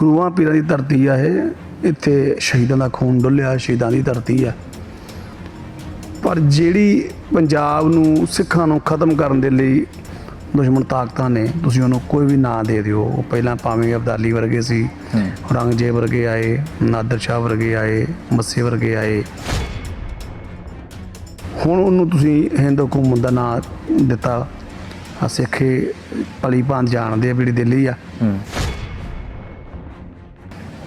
ਗੁਰੂਆਂ ਪੀਰਾਂ ਦੀ ਧਰਤੀ ਆ ਇਹ। ਇੱਥੇ ਸ਼ਹੀਦਾਂ ਦਾ ਖੂਨ ਡੁੱਲਿਆ ਸ਼ਹੀਦਾਂ ਦੀ ਧਰਤੀ ਆ। ਪਰ ਜਿਹੜੀ ਪੰਜਾਬ ਨੂੰ ਸਿੱਖਾਂ ਨੂੰ ਖਤਮ ਕਰਨ ਦੇ ਲਈ ਦੁਸ਼ਮਣ ਤਾਕਤਾਂ ਨੇ ਤੁਸੀਂ ਉਹਨੂੰ ਕੋਈ ਵੀ ਨਾਂ ਦੇ ਦਿਓ। ਉਹ ਪਹਿਲਾਂ ਭਾਵੇਂ ਅਬਦਾਲੀ ਵਰਗੇ ਸੀ ਔਰੰਗਜ਼ੇਬ ਵਰਗੇ ਆਏ ਨਾਦਰ ਸ਼ਾਹ ਵਰਗੇ ਆਏ ਮੱਸੇ ਵਰਗੇ ਆਏ। ਹੁਣ ਉਹਨੂੰ ਤੁਸੀਂ ਹਿੰਦ ਹਕੂਮਤ ਦਾ ਨਾਂ ਦਿੱਤਾ। ਸਿੱਖੇ ਭਲੀ ਭਾਂਤ ਜਾਣਦੇ ਆ ਜਿਹੜੀ ਦਿੱਲੀ ਆ।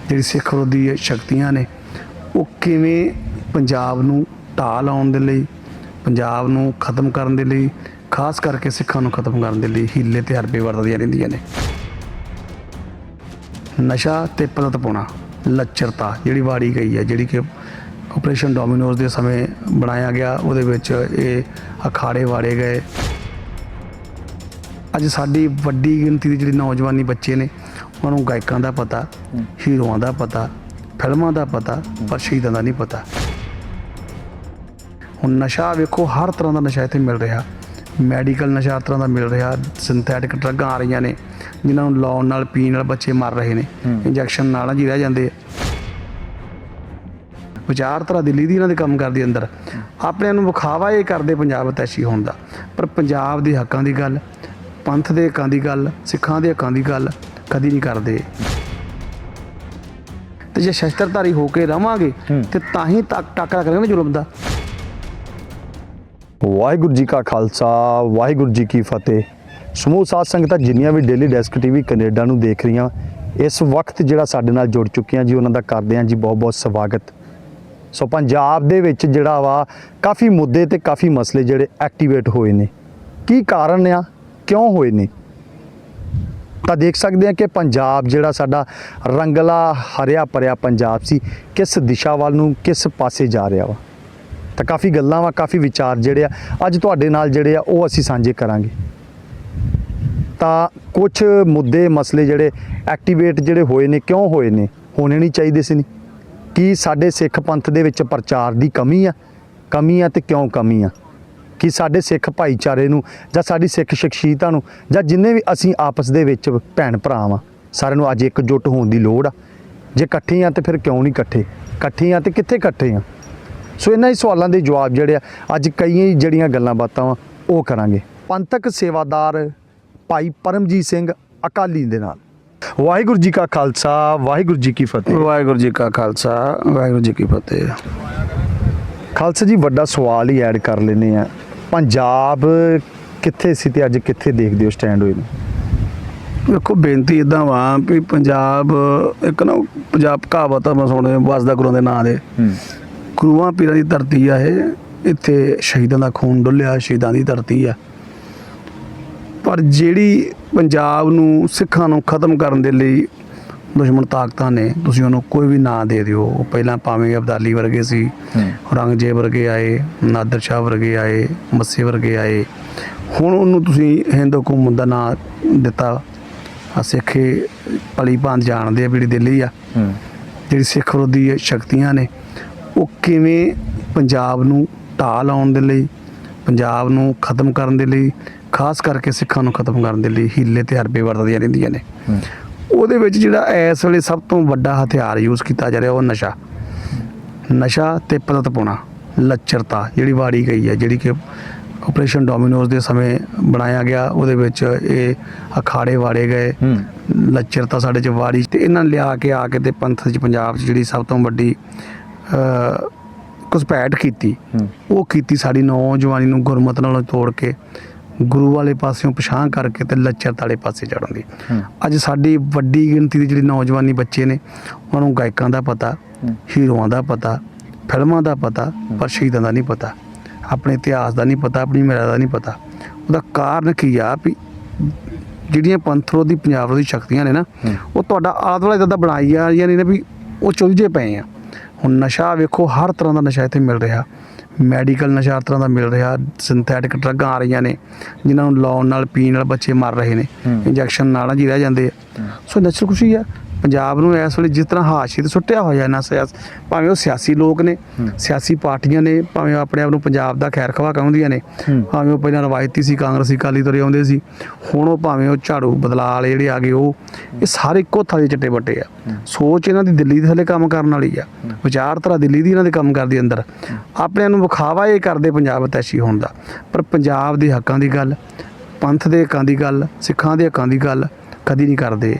ਜਿਹੜੀ ਸਿੱਖ ਵਿਰੋਧੀ ਸ਼ਕਤੀਆਂ ਨੇ, ਉਹ ਕਿਵੇਂ ਪੰਜਾਬ ਨੂੰ ਢਾਹ ਲਾਉਣ ਦੇ ਲਈ, ਪੰਜਾਬ ਨੂੰ ਖਤਮ ਕਰਨ ਦੇ ਲਈ, ਖਾਸ ਕਰਕੇ ਸਿੱਖਾਂ ਨੂੰ ਖਤਮ ਕਰਨ ਦੇ ਲਈ ਹੀਲੇ ਤੇ ਹਰਬੇ ਵਰਤਦੀਆਂ ਰਹਿੰਦੀਆਂ ਨੇ। ਨਸ਼ਾ ਤੇ ਪਲਤ ਪਾਉਣਾ, ਲੱਚਰਤਾ ਜਿਹੜੀ ਵਾੜੀ ਗਈ ਹੈ, ਜਿਹੜੀ ਕਿ ਆਪਰੇਸ਼ਨ ਡੋਮਿਨੋਜ਼ ਦੇ ਸਮੇਂ ਬਣਾਇਆ ਗਿਆ, ਉਹਦੇ ਵਿੱਚ ਇਹ ਅਖਾੜੇ ਵਾੜੇ ਗਏ। ਅੱਜ ਸਾਡੀ ਵੱਡੀ ਗਿਣਤੀ ਦੀ ਜਿਹੜੀ ਨੌਜਵਾਨੀ ਬੱਚੇ ਨੇ ਉਹਨਾਂ ਨੂੰ ਗਾਇਕਾਂ ਦਾ ਪਤਾ ਹੀਰੋਆਂ ਦਾ ਪਤਾ ਫਿਲਮਾਂ ਦਾ ਪਤਾ ਪਰ ਸ਼ਹੀਦਾਂ ਦਾ ਨਹੀਂ ਪਤਾ। ਹੁਣ ਨਸ਼ਾ ਵੇਖੋ ਹਰ ਤਰ੍ਹਾਂ ਦਾ ਨਸ਼ਾ ਇੱਥੇ ਮਿਲ ਰਿਹਾ। ਮੈਡੀਕਲ ਨਸ਼ਾ ਹਰ ਤਰ੍ਹਾਂ ਦਾ ਮਿਲ ਰਿਹਾ ਸਿੰਥੈਟਿਕ ਡਰੱਗਾਂ ਆ ਰਹੀਆਂ ਨੇ ਜਿਨ੍ਹਾਂ ਨੂੰ ਲਾਉਣ ਨਾਲ ਪੀਣ ਨਾਲ ਬੱਚੇ ਮਰ ਰਹੇ ਨੇ। ਇੰਜੈਕਸ਼ਨ ਨਾਲ ਜੀ ਰਹਿ ਜਾਂਦੇ ਆ। ਵਿਚਾਰਧਾਰਾ ਦਿੱਲੀ ਦੀ ਇਹਨਾਂ ਦੇ ਕੰਮ ਕਰਦੀ ਅੰਦਰ। ਆਪਣਿਆਂ ਨੂੰ ਵਿਖਾਵਾ ਇਹ ਕਰਦੇ ਪੰਜਾਬ ਤੈਸ਼ੀ ਹੋਣ ਦਾ। ਪਰ ਪੰਜਾਬ ਦੇ ਹੱਕਾਂ ਦੀ ਗੱਲ ਪੰਥ ਦੇ ਹੱਕਾਂ ਦੀ ਗੱਲ ਸਿੱਖਾਂ ਦੇ ਹੱਕਾਂ ਦੀ ਗੱਲ ਕਦੀ ਨਹੀਂ ਕਰਦੇ। ਤੇ ਜੇ ਸ਼ਸਤਰਧਾਰੀ ਹੋ ਕੇ ਰਵਾਂਗੇ ਤੇ ਤਾਂ ਹੀ ਤੱਕ ਟੱਕਰਾ ਕਰਾਂਗੇ ਨਾ ਜ਼ੁਲਮ ਦਾ। ਵਾਹਿਗੁਰੂ ਜੀ ਕਾ ਖਾਲਸਾ ਵਾਹਿਗੁਰੂ ਜੀ ਕੀ ਫਤਿਹ। ਸਮੂਹ ਸਾਧ ਸੰਗਤਾਂ ਜਿੰਨੀਆਂ ਵੀ ਡੇਲੀ ਡੈਸਕ ਟੀਵੀ ਕੈਨੇਡਾ ਨੂੰ ਦੇਖ ਰਹੀਆਂ ਇਸ ਵਕਤ ਜਿਹੜਾ ਸਾਡੇ ਨਾਲ ਜੁੜ ਚੁੱਕੀਆਂ ਜੀ ਉਹਨਾਂ ਦਾ ਕਰਦੇ ਹਾਂ ਜੀ ਬਹੁਤ ਬਹੁਤ ਸਵਾਗਤ। ਸੋ ਪੰਜਾਬ ਦੇ ਵਿੱਚ ਜਿਹੜਾ ਵਾ ਕਾਫੀ ਮੁੱਦੇ ਤੇ ਕਾਫੀ ਮਸਲੇ ਜਿਹੜੇ ਐਕਟੀਵੇਟ ਹੋਏ ਨੇ। ਕੀ ਕਾਰਨ ਆ ਕਿਉਂ ਹੋਏ ਨੇ? ਤਾਂ ਦੇਖ ਸਕਦੇ ਹਾਂ ਕਿ ਪੰਜਾਬ ਜਿਹੜਾ ਸਾਡਾ ਰੰਗਲਾ, ਹਰਿਆ ਭਰਿਆ ਪੰਜਾਬ ਸੀ, ਕਿਸ ਦਿਸ਼ਾ ਵੱਲ ਨੂੰ ਕਿਸ ਪਾਸੇ ਜਾ ਰਿਹਾ ਵਾ? ਤਾਂ ਕਾਫੀ ਗੱਲਾਂ ਵਾ, ਕਾਫੀ ਵਿਚਾਰ ਜਿਹੜੇ ਆ, ਅੱਜ ਤੁਹਾਡੇ ਨਾਲ ਜਿਹੜੇ ਆ, ਉਹ ਅਸੀਂ ਸਾਂਝੇ ਕਰਾਂਗੇ। ਤਾਂ ਕੁਝ ਮੁੱਦੇ, ਮਸਲੇ ਜਿਹੜੇ ਐਕਟੀਵੇਟ ਜਿਹੜੇ ਹੋਏ ਨੇ, ਕਿਉਂ ਹੋਏ ਨੇ, ਹੋਣੇ ਨਹੀਂ ਚਾਹੀਦੇ ਸੀ ਨਹੀਂ ਕੀ ਸਾਡੇ ਸਿੱਖ ਪੰਥ ਦੇ ਵਿੱਚ ਪ੍ਰਚਾਰ ਦੀ ਕਮੀ ਆ? ਕਮੀ ਆ ਤੇ ਕਿਉਂ ਕਮੀ ਆ? ਕਿ ਸਾਡੇ ਸਿੱਖ ਭਾਈਚਾਰੇ ਨੂੰ ਜਾਂ ਸਾਡੀ ਸਿੱਖ ਸ਼ਖਸੀਅਤਾਂ ਨੂੰ ਜਾਂ ਜਿੰਨੇ ਵੀ ਅਸੀਂ ਆਪਸ ਦੇ ਵਿੱਚ ਭੈਣ ਭਰਾ ਵਾਂ ਸਾਰਿਆਂ ਨੂੰ ਅੱਜ ਇਕਜੁੱਟ ਹੋਣ ਦੀ ਲੋੜ ਆ। ਜੇ ਇਕੱਠੇ ਆ ਤੇ ਫਿਰ ਕਿਉਂ ਨਹੀਂ ਇਕੱਠੇ? ਇਕੱਠੇ ਆ ਤੇ ਕਿੱਥੇ ਇਕੱਠੇ ਆ? ਸੋ ਇਹਨਾਂ ਹੀ ਸਵਾਲਾਂ ਦੇ ਜਵਾਬ ਜਿਹੜੇ ਆ ਅੱਜ ਕਈ ਜਿਹੜੀਆਂ ਗੱਲਾਂ ਬਾਤਾਂ ਵਾ ਉਹ ਕਰਾਂਗੇ। ਪੰਥਕ ਸੇਵਾਦਾਰ ਭਾਈ ਪਰਮਜੀਤ ਸਿੰਘ ਅਕਾਲੀ ਦੇ ਨਾਲ। ਵਾਹਿਗੁਰੂ ਜੀ ਕਾ ਖਾਲਸਾ ਵਾਹਿਗੁਰੂ ਜੀ ਕੀ ਫਤਿਹ। ਵਾਹਿਗੁਰੂ ਜੀ ਕਾ ਖਾਲਸਾ ਵਾਹਿਗੁਰੂ ਜੀ ਕੀ ਫਤਿਹ। ਖਾਲਸਾ ਜੀ ਵੱਡਾ ਸਵਾਲ ਹੀ ਐਡ ਕਰ ਲੈਨੇ ਆ। ਪੰਜਾਬ ਕਿੱਥੇ ਸੀ ਤੇ ਅੱਜ ਕਿੱਥੇ ਦੇਖਦੇ ਹੋ ਸਟੈਂਡ ਹੋਏ ਨੇ? ਵੇਖੋ ਬੇਨਤੀ ਇਦਾਂ ਵਾ ਵੀ ਪੰਜਾਬ ਇੱਕ ਨਾ ਪੰਜਾਬ ਕਹਾਵਤ ਆ ਮੈਂ ਸੁਣਦੇ ਵਸਦਾ ਗੁਰੂਆਂ ਦੇ ਨਾਂ ਦੇ। ਗੁਰੂਆਂ ਪੀਰਾਂ ਦੀ ਧਰਤੀ ਆ ਇਹ ਇੱਥੇ ਸ਼ਹੀਦਾਂ ਦਾ ਖੂਨ ਡੁੱਲਿਆ ਸ਼ਹੀਦਾਂ ਦੀ ਧਰਤੀ ਆ। ਪਰ ਜਿਹੜੀ ਪੰਜਾਬ ਨੂੰ ਸਿੱਖਾਂ ਨੂੰ ਖਤਮ ਕਰਨ ਦੇ ਲਈ ਦੁਸ਼ਮਣ ਤਾਕਤਾਂ ਨੇ ਤੁਸੀਂ ਉਹਨੂੰ ਕੋਈ ਵੀ ਨਾਂ ਦੇ ਦਿਓ। ਉਹ ਪਹਿਲਾਂ ਭਾਵੇਂ ਅਬਦਾਲੀ ਵਰਗੇ ਸੀ ਔਰੰਗਜ਼ੇਬ ਵਰਗੇ ਆਏ ਨਾਦਰ ਸ਼ਾਹ ਵਰਗੇ ਆਏ ਮੱਸੇ ਵਰਗੇ ਆਏ। ਹੁਣ ਉਹਨੂੰ ਤੁਸੀਂ ਹਿੰਦ ਹਕੂਮਤ ਦਾ ਨਾਂ ਦਿੱਤਾ। ਸਿੱਖੇ ਭਲੀ ਭਾਂਤ ਜਾਣਦੇ ਆ ਜਿਹੜੀ ਦਿੱਲੀ ਆ। ਜਿਹੜੀ ਸਿੱਖ ਵਿਰੋਧੀ ਸ਼ਕਤੀਆਂ ਨੇ ਉਹ ਕਿਵੇਂ ਪੰਜਾਬ ਨੂੰ ਢਾਹ ਲਾਉਣ ਦੇ ਲਈ ਪੰਜਾਬ ਨੂੰ ਖਤਮ ਕਰਨ ਦੇ ਲਈ ਖਾਸ ਕਰਕੇ ਸਿੱਖਾਂ ਨੂੰ ਖਤਮ ਕਰਨ ਦੇ ਲਈ ਹੀਲੇ ਤੇ ਹਰਬੇ ਵਰਤਦੀਆਂ ਰਹਿੰਦੀਆਂ ਨੇ। ਉਹਦੇ ਵਿੱਚ ਜਿਹੜਾ ਇਸ ਵੇਲੇ ਸਭ ਤੋਂ ਵੱਡਾ ਹਥਿਆਰ ਯੂਜ਼ ਕੀਤਾ ਜਾ ਰਿਹਾ ਉਹ ਨਸ਼ਾ। ਨਸ਼ਾ ਤੇ ਪਲਤ ਪਾਉਣਾ ਲੱਚਰਤਾ ਜਿਹੜੀ ਵਾੜੀ ਗਈ ਹੈ ਜਿਹੜੀ ਕਿ ਆਪਰੇਸ਼ਨ ਡੋਮਿਨੋਜ਼ ਦੇ ਸਮੇਂ ਬਣਾਇਆ ਗਿਆ ਉਹਦੇ ਵਿੱਚ ਇਹ ਅਖਾੜੇ ਵਾੜੇ ਗਏ ਲੱਚਰਤਾ ਸਾਡੇ ਚ ਵਾੜੀ ਤੇ ਇਹਨਾਂ ਨੇ ਲਿਆ ਕੇ ਆ ਕੇ ਤੇ ਪੰਥ ਚ ਪੰਜਾਬ ਚ ਜਿਹੜੀ ਸਭ ਤੋਂ ਵੱਡੀ ਘੁਸਪੈਠ ਕੀਤੀ। ਉਹ ਕੀਤੀ ਸਾਡੀ ਨੌਜਵਾਨੀ ਨੂੰ ਗੁਰਮਤ ਨਾਲ ਤੋੜ ਕੇ। ਗੁਰੂ ਵਾਲੇ ਪਾਸਿਓਂ ਪਛਾਣ ਕਰਕੇ ਤੇ ਲੱਚਰਤਾ ਵਾਲੇ ਪਾਸੇ ਚੜਨ ਦੀ। ਅੱਜ ਸਾਡੀ ਵੱਡੀ ਗਿਣਤੀ ਦੀ ਜਿਹੜੀ ਨੌਜਵਾਨੀ ਬੱਚੇ ਨੇ ਉਹਨਾਂ ਨੂੰ ਗਾਇਕਾਂ ਦਾ ਪਤਾ ਹੀਰੋਆਂ ਦਾ ਪਤਾ ਫਿਲਮਾਂ ਦਾ ਪਤਾ ਪਰ ਸ਼ਹੀਦਾਂ ਦਾ ਨਹੀਂ ਪਤਾ ਆਪਣੇ ਇਤਿਹਾਸ ਦਾ ਨਹੀਂ ਪਤਾ ਆਪਣੀ ਮੇਰਾ ਦਾ ਨਹੀਂ ਪਤਾ। ਉਹਦਾ ਕਾਰਨ ਕੀ ਆ ਵੀ ਜਿਹੜੀਆਂ ਪੰਥ ਵਿਰੋਧੀ ਪੰਜਾਬ ਵਿਰੋਧੀ ਸ਼ਕਤੀਆਂ ਨੇ ਨਾ ਉਹ ਤੁਹਾਡਾ ਆਦਲਾ ਇਦਾਂ ਦਾ ਬਣਾਈ ਆ ਨੇ ਨਾ ਵੀ ਉਹ ਚੁਲਝੇ ਪਏ ਆ। ਹੁਣ ਨਸ਼ਾ ਵੇਖੋ ਹਰ ਤਰ੍ਹਾਂ ਦਾ ਨਸ਼ਾ ਇੱਥੇ ਮਿਲ ਰਿਹਾ। ਮੈਡੀਕਲ ਨਸ਼ਾ ਤਰ੍ਹਾਂ ਦਾ ਮਿਲ ਰਿਹਾ ਸਿੰਥੈਟਿਕ ਡਰੱਗਾਂ ਆ ਰਹੀਆਂ ਨੇ ਜਿਨ੍ਹਾਂ ਨੂੰ ਲਾਉਣ ਨਾਲ ਪੀਣ ਨਾਲ ਬੱਚੇ ਮਰ ਰਹੇ ਨੇ ਇੰਜੈਕਸ਼ਨ ਨਾਲ ਜੀ ਰਹਿ ਜਾਂਦੇ ਆ। ਸੋ ਨੈਚੁਰਲ ਖੁਸ਼ੀ ਆ। ਪੰਜਾਬ ਨੂੰ ਇਸ ਵੇਲੇ ਜਿਸ ਤਰ੍ਹਾਂ ਹਾਸ਼ੀ ਤੇ ਸੁੱਟਿਆ ਹੋਇਆ ਨਾ ਸਿਆਸ ਭਾਵੇਂ ਉਹ ਸਿਆਸੀ ਲੋਕ ਨੇ ਸਿਆਸੀ ਪਾਰਟੀਆਂ ਨੇ ਭਾਵੇਂ ਉਹ ਆਪਣੇ ਆਪ ਨੂੰ ਪੰਜਾਬ ਦਾ ਖੈਰ ਖਵਾ ਕਹਿੰਦੀਆਂ ਨੇ। ਭਾਵੇਂ ਉਹ ਪਹਿਲਾਂ ਰਵਾਇਤੀ ਸੀ ਕਾਂਗਰਸੀ ਕਾਲੀ ਤੁਰੇ ਆਉਂਦੇ ਸੀ ਹੁਣ ਉਹ ਭਾਵੇਂ ਉਹ ਝਾੜੂ ਬਦਲਾਅ ਵਾਲੇ ਜਿਹੜੇ ਆ ਗਏ ਉਹ ਇਹ ਸਾਰੇ ਇੱਕੋ ਥਾਂ ਦੇ ਚੱਟੇ ਬੱਟੇ ਆ। ਸੋਚ ਇਹਨਾਂ ਦੀ ਦਿੱਲੀ ਦੇ ਥੱਲੇ ਕੰਮ ਕਰਨ ਵਾਲੀ ਆ। ਵਿਚਾਰਧਾਰਾ ਦਿੱਲੀ ਦੀ ਇਹਨਾਂ ਦੇ ਕੰਮ ਕਰਦੀ ਅੰਦਰ। ਆਪਣੇ ਨੂੰ ਵਿਖਾਵਾ ਇਹ ਕਰਦੇ ਪੰਜਾਬ ਤੈਸ਼ੀ ਹੋਣ ਦਾ। ਪਰ ਪੰਜਾਬ ਦੇ ਹੱਕਾਂ ਦੀ ਗੱਲ ਪੰਥ ਦੇ ਹੱਕਾਂ ਦੀ ਗੱਲ ਸਿੱਖਾਂ ਦੇ ਹੱਕਾਂ ਦੀ ਗੱਲ ਕਦੀ ਨਹੀਂ ਕਰਦੇ।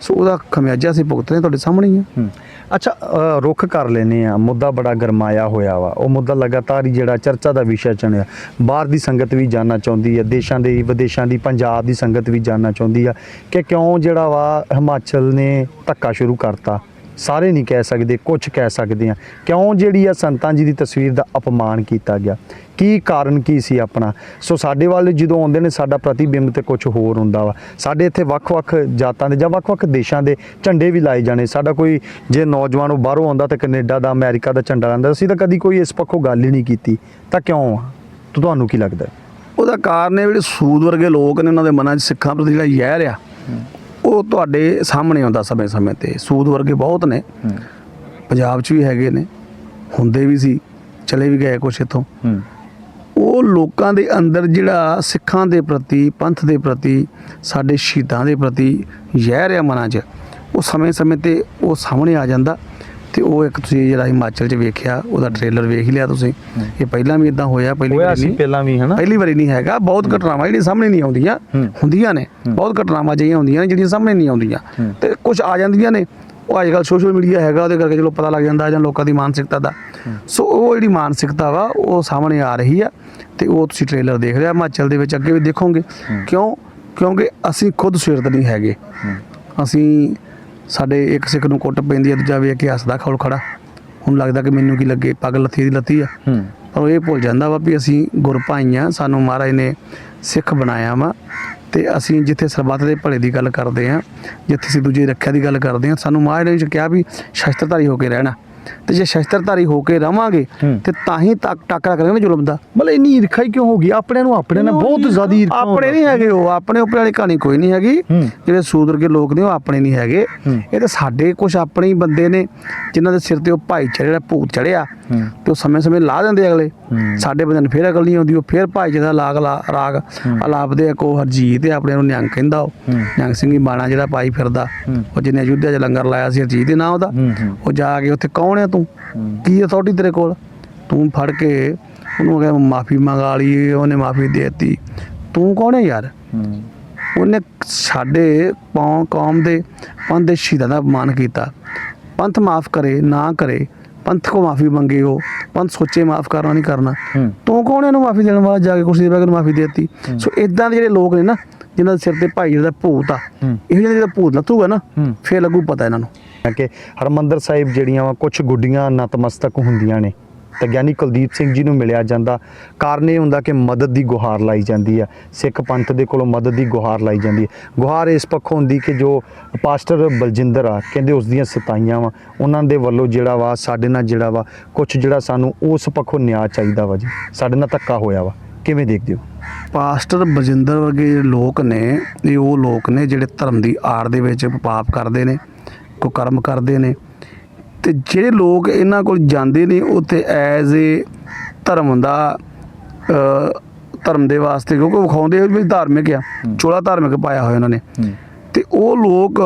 ਸੋ ਉਹਦਾ ਖਮਿਆਜਾ ਅਸੀਂ ਭੁਗਤਦੇ ਤੁਹਾਡੇ ਸਾਹਮਣੇ ਹੀ ਆ। ਹੂੰ। ਅੱਛਾ ਅ, ਰੁੱਖ ਕਰ ਲੈਨੇ ਆ ਮੁੱਦਾ ਬੜਾ ਗਰਮਾਇਆ ਹੋਇਆ ਵਾ। ਉਹ ਮੁੱਦਾ ਲਗਾਤਾਰ ਹੀ ਜਿਹੜਾ ਚਰਚਾ ਦਾ ਵਿਸ਼ਾ ਚਣਿਆ। ਬਾਹਰ ਦੀ ਸੰਗਤ ਵੀ ਜਾਨਣਾ ਚਾਹੁੰਦੀ ਹੈ ਦੇਸ਼ਾਂ ਦੇ ਵਿਦੇਸ਼ਾਂ ਦੀ ਪੰਜਾਬ ਦੀ ਸੰਗਤ ਵੀ ਜਾਨਣਾ ਚਾਹੁੰਦੀ ਆ ਕਿ ਕਿਉਂ ਜਿਹੜਾ ਵਾ ਹਿਮਾਚਲ ਨੇ ਧੱਕਾ ਸ਼ੁਰੂ ਕਰਤਾ। ਸਾਰੇ ਨਹੀਂ ਕਹਿ ਸਕਦੇ ਕੁਝ ਕਹਿ ਸਕਦੇ ਆ। ਕਿਉਂ ਜਿਹੜੀ ਆ ਸੰਤਾਂ ਜੀ ਦੀ ਤਸਵੀਰ ਦਾ ਅਪਮਾਨ ਕੀਤਾ ਗਿਆ? ਕੀ ਕਾਰਨ ਕੀ ਸੀ ਆਪਣਾ? ਸੋ ਸਾਡੇ ਵੱਲ ਜਦੋਂ ਆਉਂਦੇ ਨੇ, ਸਾਡਾ ਪ੍ਰਤੀਬਿੰਬ ਤੇ ਕੁਝ ਹੋਰ ਹੁੰਦਾ ਵਾ। ਸਾਡੇ ਇੱਥੇ ਵੱਖ-ਵੱਖ ਜਾਤਾਂ ਦੇ ਜਾਂ ਵੱਖ-ਵੱਖ ਦੇਸ਼ਾਂ ਦੇ ਝੰਡੇ ਵੀ ਲਾਏ ਜਾਣੇ। ਸਾਡਾ ਕੋਈ ਜੇ ਨੌਜਵਾਨ ਉਹ ਬਾਹਰੋਂ ਆਉਂਦਾ ਤਾਂ ਕੈਨੇਡਾ ਦਾ, ਅਮਰੀਕਾ ਦਾ ਝੰਡਾ ਲਾਉਂਦਾ, ਅਸੀਂ ਤਾਂ ਕਦੀ ਕੋਈ ਇਸ ਪੱਖੋਂ ਗੱਲ ਹੀ ਨਹੀਂ ਕੀਤੀ। ਤਾਂ ਕਿਉਂ? ਤੁਹਾਨੂੰ ਕੀ ਲੱਗਦਾ? ਉਹਦਾ ਕਾਰਨ ਇਹ ਜਿਹੜੇ ਸੂਦ ਵਰਗੇ ਲੋਕ ਨੇ, ਉਹਨਾਂ ਦੇ ਮਨਾਂ 'ਚ ਸਿੱਖਾਂ ਪ੍ਰਤੀ ਜਿਹੜਾ ਜ਼ਹਿਰ ਆ ਉਹ ਤੁਹਾਡੇ ਸਾਹਮਣੇ ਆਉਂਦਾ ਸਮੇਂ-ਸਮੇਂ ਤੇ। ਸੂਦ ਵਰਗੇ ਬਹੁਤ ਨੇ। ਪੰਜਾਬ 'ਚ ਵੀ ਹੈਗੇ ਨੇ। ਹੁੰਦੇ ਵੀ ਸੀ ਚਲੇ ਵੀ ਗਏ ਕੁਛ ਇੱਥੋਂ। ਉਹ ਲੋਕਾਂ ਦੇ ਅੰਦਰ ਜਿਹੜਾ ਸਿੱਖਾਂ ਦੇ ਪ੍ਰਤੀ ਪੰਥ ਦੇ ਪ੍ਰਤੀ ਸਾਡੇ ਸ਼ਹੀਦਾਂ ਦੇ ਪ੍ਰਤੀ ਜ਼ਹਿਰ ਆ ਮਨਾਂ 'ਚ ਉਹ ਸਮੇਂ-ਸਮੇਂ ਤੇ ਉਹ ਸਾਹਮਣੇ ਆ ਜਾਂਦਾ। ਤੇ ਉਹ ਇੱਕ ਤੁਸੀਂ ਜਿਹੜਾ ਹਿਮਾਚਲ 'ਚ ਵੇਖਿਆ ਉਹਦਾ ਟ੍ਰੇਲਰ ਵੇਖ ਹੀ ਲਿਆ ਤੁਸੀਂ। ਇਹ ਪਹਿਲਾਂ ਵੀ ਇਦਾਂ ਹੋਇਆ ਪਹਿਲੀ ਹੋਇਆ ਵਾਰੀ ਸੀ ਨਹੀਂ। ਪਹਿਲਾਂ ਵੀ ਹਨਾ? ਪਹਿਲੀ ਵਾਰੀ ਨਹੀਂ ਹੈਗਾ ਬਹੁਤ ਘਟਨਾਵਾਂ ਜਿਹੜੀਆਂ ਸਾਹਮਣੇ ਨਹੀਂ ਆਉਂਦੀਆਂ। ਹੁੰਦੀਆਂ ਨੇ। ਬਹੁਤ ਘਟਨਾਵਾਂ ਜਿਹੀਆਂ ਹੁੰਦੀਆਂ ਨੇ ਜਿਹੜੀਆਂ ਸਾਹਮਣੇ ਨਹੀਂ ਆਉਂਦੀਆਂ। ਤੇ ਕੁਝ ਆ ਜਾਂਦੀਆਂ ਨੇ। ਉਹ ਅੱਜ ਕੱਲ ਸੋਸ਼ਲ ਮੀਡੀਆ ਹੈਗਾ ਉਹਦੇ ਕਰਕੇ ਚਲੋ ਪਤਾ ਲੱਗ ਜਾਂਦਾ ਜਾਂ ਲੋਕਾਂ ਦੀ ਮਾਨਸਿਕਤਾ ਦਾ। ਸੋ ਉਹ ਜਿਹੜੀ ਮਾਨਸਿਕਤਾ ਵਾ ਉਹ ਸਾਹਮਣੇ ਆ ਰਹੀ ਆ ਤੇ ਉਹ ਤੁਸੀਂ ਟ੍ਰੇਲਰ ਦੇਖ ਰਿਹਾ ਹਿਮਾਚਲ ਦੇ ਵਿੱਚ ਅੱਗੇ ਵੀ ਦੇਖੋਗੇ। ਕਿਉਂ? ਕਿਉਂਕਿ ਅਸੀਂ ਖੁਦ ਸਿਰਤ ਨਹੀਂ ਹੈਗੇ। ਅਸੀਂ ਸਾਡੇ ਇੱਕ ਸਿੱਖ ਨੂੰ ਕੁੱਟ ਪੈਂਦੀ ਹੈ ਦੂਜਾ ਵੇਖ ਕੇ ਹੱਸਦਾ ਖੌਲ ਖੜਾ ਹੁਣ ਲੱਗਦਾ ਕਿ ਮੈਨੂੰ ਕੀ ਲੱਗੇ ਪੱਗ ਲੱਥੀ ਦੀ ਲੱਤੀ ਆ। ਹੂੰ। ਪਰ ਉਹ ਇਹ ਭੁੱਲ ਜਾਂਦਾ ਵਾ ਵੀ ਅਸੀਂ ਗੁਰ ਭਾਈ ਆ ਸਾਨੂੰ ਮਹਾਰਾਜ ਨੇ ਸਿੱਖ ਬਣਾਇਆ ਵਾ ਤੇ ਅਸੀਂ ਜਿੱਥੇ ਸਰਬੱਤ ਦੇ ਭਲੇ ਦੀ ਗੱਲ ਕਰਦੇ ਆ ਜਿੱਥੇ ਅਸੀਂ ਦੂਜੇ ਰੱਖਿਆ ਦੀ ਗੱਲ ਕਰਦੇ ਆ ਸਾਨੂੰ ਮਹਾਰਾਜ ਨੇ ਕਿਹਾ ਵੀ ਸ਼ਸਤਰਧਾਰੀ ਹੋ ਕੇ ਰਹਿਣਾ। ਤੇ ਜੇ ਸ਼ਸਤਰਧਾਰੀ ਹੋ ਕੇ ਰਵਾਂਗੇ। ਤੇ ਤਾਂ ਹੀ ਤੱਕ ਟਾਕਰਾ ਕਰਾਂਗੇ ਨਾ ਜ਼ੁਲਮ ਦਾ ਮਤਲਬ ਇੰਨੀ ਈਰਖਾ ਹੀ ਕਿਉਂ ਹੋ ਗਈ ਆਪਣੇ ਨੂੰ ਆਪਣੇ ਨਾਲ ਬਹੁਤ ਜ਼ਿਆਦਾ ਈਰਖਾ ਆਪਣੇ ਨਹੀਂ ਹੈਗੇ ਉਹ ਆਪਣੇ ਉੱਪਰ ਵਾਲੀ ਕਹਾਣੀ ਕੋਈ ਨਹੀਂ ਹੈਗੀ। ਜਿਹੜੇ ਸੂਦਰ ਕੇ ਲੋਕ ਨੇ ਉਹ ਆਪਣੇ ਨਹੀਂ ਹੈਗੇ। ਇਹ ਤਾਂ ਸਾਡੇ ਕੁਝ ਆਪਣੇ ਹੀ ਬੰਦੇ ਨੇ ਜਿਨ੍ਹਾਂ ਦੇ ਸਿਰ ਤੇ ਉਹ ਭਾਈਚਾਰੇ ਦਾ ਭੂਤ ਚੜਿਆ। ਤੇ ਉਹ ਸਮੇਂ-ਸਮੇਂ ਲਾ ਦਿੰਦੇ ਅਗਲੇ। ਸਾਡੇ ਬੰਦੇ ਨੂੰ ਫੇਰ ਅਕਲ ਨਹੀਂ ਆਉਂਦੀ ਉਹ ਫੇਰ ਭਾਈਚਾਰੇ ਦਾ ਲਾਗ ਰਾਗ ਅਲਾਪਦੇ ਆ ਕੋ ਹਰਜੀਤ ਆਪਣੇ ਨੂੰ ਨਿਹੰਗ ਕਹਿੰਦਾ ਉਹ। ਨਿਹੰਗ ਸਿੰਘ ਹੀ ਬਾਣਾ ਜਿਹੜਾ ਪਾਈ ਫਿਰਦਾ। ਉਹ ਜਿਹਨੇ ਅਯੁੱਧਿਆ 'ਚ ਲੰਗਰ ਲਾਇਆ ਸੀ ਹਰਜੀਤ ਦੇ ਨਾਂ ਉਹਦਾ। ਉਹ ਜਾ ਕੇ ਉੱਥੇ ਕੌਣ ਹੈ ਤੂੰ। ਕੀ ਅਥਾਰਟੀ ਤੇਰੇ ਕੋਲ? ਤੂੰ ਫੜ ਕੇ ਉਹਨੂੰ ਅਗੇ ਮਾਫੀ ਮੰਗਾ ਲਈ ਉਹਨੇ ਮਾਫੀ ਦੇ ਦਿੱਤੀ। ਤੂੰ ਕੌਣ ਹੈ ਯਾਰ? ਉਹਨੇ ਸਾਡੇ ਪੌਂ ਕੌਮ ਦੇ ਪੰਥ ਦੇ ਸ਼ਹੀਦਾਂ ਦਾ ਅਪਮਾਨ ਕੀਤਾ। ਪੰਥ ਮਾਫ ਕਰੇ ਨਾ ਕਰੇ ਪੰਥ ਕੋ ਮਾਫੀ ਮੰਗੇ ਹੋ ਪੰਥ ਸੋਚੇ ਮਾਫ ਕਰਨਾ ਨਹੀਂ ਕਰਨਾ। ਤੂੰ ਕੌਣ ਇਹਨੂੰ ਮਾਫੀ ਦੇਣ ਵਾਲਾ? ਜਾ ਕੇ ਕੁਰਸੀ ਤੇ ਬਹਿ ਕੇ ਇਹਨੂੰ ਮਾਫੀ ਦੇਤੀ। ਸੋ ਇਦਾਂ ਦੇ ਜਿਹੜੇ ਲੋਕ ਨੇ ਨਾ ਜਿਨ੍ਹਾਂ ਦੇ ਸਿਰ ਤੇ ਭਾਈ ਦਾ ਭੂਤ ਆ। ਇਹੋ ਜਿਹੇ ਦਾ ਭੂਤ ਲੱਥੂਗਾ ਨਾ। ਫੇਰ ਲੱਗੂ ਪਤਾ ਇਹਨਾਂ ਨੂੰ। ਕਿ ਹਰਮੰਦਰ ਸਾਹਿਬ ਜਿਹੜੀਆਂ ਵਾ ਕੁਝ ਗੁੱਡੀਆਂ ਨਤਮਸਤਕ ਹੁੰਦੀਆਂ ਨੇ। ਤਾਂ ਗਿਆਨੀ ਕੁਲਦੀਪ ਸਿੰਘ ਜੀ ਨੂੰ ਮਿਲਿਆ ਜਾਂਦਾ। ਕਾਰਨ ਇਹ ਹੁੰਦਾ ਕਿ ਮਦਦ ਦੀ ਗੁਹਾਰ ਲਾਈ ਜਾਂਦੀ ਆ। ਸਿੱਖ ਪੰਥ ਦੇ ਕੋਲੋਂ ਮਦਦ ਦੀ ਗੁਹਾਰ ਲਾਈ ਜਾਂਦੀ ਹੈ ਗੁਹਾਰ ਇਸ ਪੱਖੋਂ ਹੁੰਦੀ ਕਿ ਜੋ ਪਾਸਟਰ ਬਲਜਿੰਦਰ ਆ, ਕਹਿੰਦੇ ਉਸ ਦੀਆਂ ਸਤਾਈਆਂ ਵਾ, ਉਹਨਾਂ ਦੇ ਵੱਲੋਂ ਜਿਹੜਾ ਵਾ, ਸਾਡੇ ਨਾਲ ਜਿਹੜਾ ਵਾ ਕੁਝ ਜਿਹੜਾ ਸਾਨੂੰ ਉਸ ਪੱਖੋਂ ਨਿਆਂ ਚਾਹੀਦਾ ਵਾ ਜੀ। ਸਾਡੇ ਨਾਲ ਧੱਕਾ ਹੋਇਆ ਵਾ। ਕਿਵੇਂ ਦੇਖਦੇ ਹੋ? ਪਾਸਟਰ ਬਲਜਿੰਦਰ ਵਰਗੇ ਲੋਕ ਨੇ, ਇਹ ਉਹ ਲੋਕ ਨੇ ਜਿਹੜੇ ਧਰਮ ਦੀ ਆੜ ਦੇ ਵਿੱਚ ਪਾਪ ਕਰਦੇ ਨੇ। ਕੋ ਕਰਮ ਕਰਦੇ ਨੇ। ਤੇ ਜਿਹੜੇ ਲੋਕ ਇਹਨਾਂ ਕੋਲ ਜਾਂਦੇ ਨੇ ਉੱਥੇ ਐਜ਼ ਏ ਧਰਮ ਦਾ ਧਰਮ ਦੇ ਵਾਸਤੇ ਕਿਉਂਕਿ ਵਿਖਾਉਂਦੇ ਆ ਵੀ ਧਾਰਮਿਕ ਆ ਚੋਲਾ ਧਾਰਮਿਕ ਪਾਇਆ ਹੋਇਆ ਉਹਨਾਂ ਨੇ। ਤੇ ਉਹ ਲੋਕ